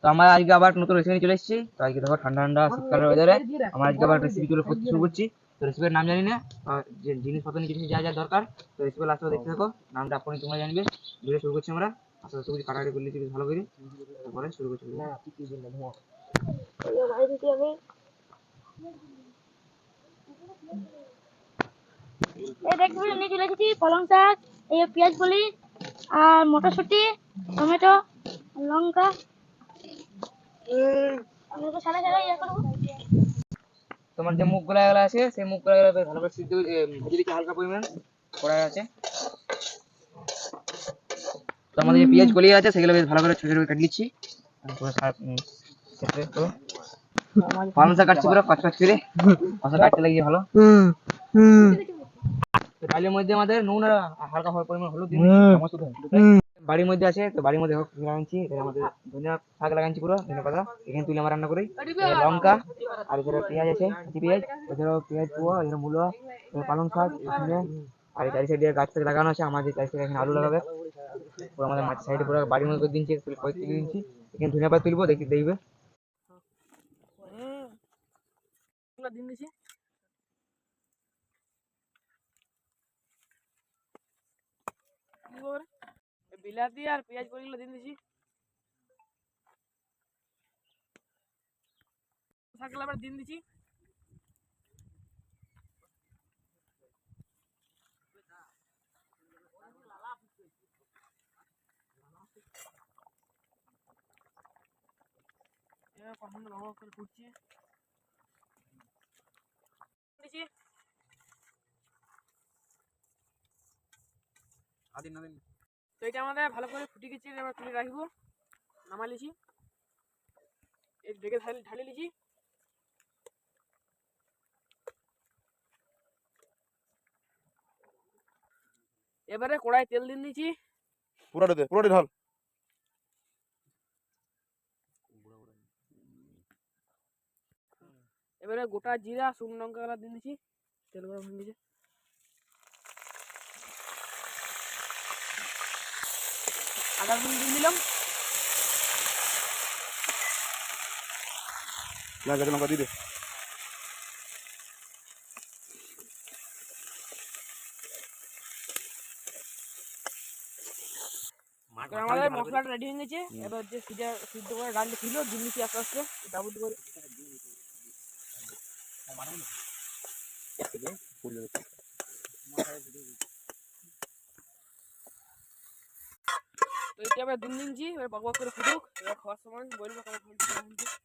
তো আমরা আজকে আবার নতুন রেসিপি চলে এসেছি। তো আজকে দেখো ঠান্ডা ঠান্ডা শীতকালের ওয়েদারে আমরা আজকে আবার রেসিপি চলে করতে শুরু করছি। তো রেসিপির নাম জানি না। আর যে জিনিসপত্র নিয়ে কিছু যা যা দরকার তো রেসিপি লাস্টে দেখতে থাকো। নামটা আপনি তোমরা জানবে। ভিডিও শুরু করছি আমরা। আস্তে আস্তে কিছু কাটাকাটি করে নিচ্ছি বেশ ভালো করে। তারপরে শুরু করছি এই পাচ্ছেন নিয়ে চলে এসেছি পালং শাক এই পেঁয়াজ কলি আর মটরশুঁটি টমেটো লঙ্কা। তোমার যে মুখগুলো এগুলো আছে সেই মুখগুলা বেশ ভালো করে সিদ্ধ ভেজে দিচ্ছি হালকা পরিমাণ কড়াই আছে। তো আমাদের যে পেঁয়াজ কলিয়ে আছে সেগুলো বেশ ভালো করে ছোট ছোট করে কেটে নিচ্ছি। তারপরে সা- তো পালং শাক কাটছি পুরো কচ কচ করে। মশলা কাটতে লাগিয়ে ভালো। তো ডালের মধ্যে আমাদের নুন আর হালকা হওয়ার পরিমাণ হলুদ চামচ শুধু। বাড়ির মধ্যে আছে, তো বাড়ির মধ্যে হোক লাগাচ্ছি আমাদের ধনিয়া শাক লাগাচ্ছি পুরো, ধনিয়া পাতা, এখানে তুলে আমরা রান্না করি। লঙ্কা, আর এখানে পেঁয়াজ আছে, কাঁচি পেঁয়াজ এছাড়াও পেঁয়াজ পোয়া এখানে মূলো পালং শাক, এখানে, আর এই চারি সাইডে গাছ থেকে লাগানো আছে আমাদের চারি সাইডে এখানে আলু লাগাবে। পুরো আমাদের মাছ সাইডে পুরো বাড়ির মধ্যে করে দিচ্ছি তুলে দিচ্ছি এখানে ধনিয়া পাতা তুলবো, দেখি দেখবে। দিন দিছি। বিলাতি আর পেঁয়াজ কলিগুলো দিন দিছি। শাকগুলো আবার দিন দিছি। করে ফুটছে। দিছি। তো এটা আমাদের ভালো করে ফুটে গেছে এবার তুলে রাখব। নামা লিছি এই ঢেকে ঢালি ঢালি লিছি এবারে কড়াই তেল দিন পুরাটা দে পুরাটা ঢাল। এবারে গোটা জিরা শুকনো লঙ্কা গুলা দিন দিছি তেল গরম হয়ে গেছে। আদা রসুন দিয়ে দিলাম। না কাঁচা লঙ্কা দিয়ে দে। আমাদের মশলাটা রেডি হয়ে গেছে। এবার যে সিজা সিদ্ধ করে ডালটা ছিল দিচ্ছি আস্তে আস্তে ডাবুট করে। তো এটা এবার দিন দিনছি এবার বক বক করে ফুটুক এবার খাওয়ার সময় বলব কেমন ফুটছে কেমন ফুটছে।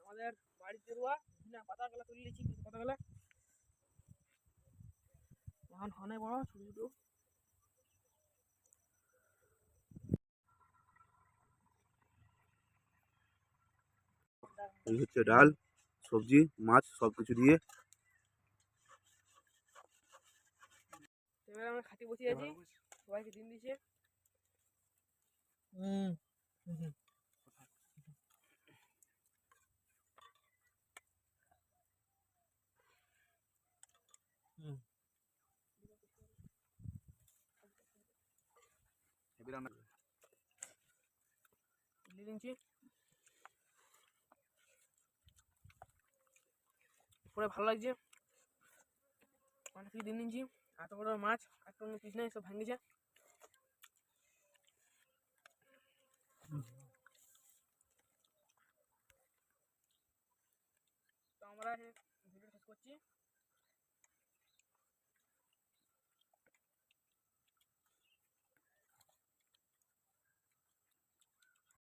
আমাদের বাড়িতে রোয়া না পাতাগুলো তুলে নিচ্ছি কিছু পাতাগুলো এখন অনেক বড়, ছোট ছোট এই হচ্ছে ডাল, সবজি, মাছ সব কিছু দিয়ে এবার আমরা খাতি বসে আছি। সবাইকে দিন দিছে। পুরো ভালো লাগছে। অনেক কিছু দিন দিচ্ছি। এত বড় মাছ এত কোনো পিস নেই সব যা তো আমরা ভিডিও শেষ করছি।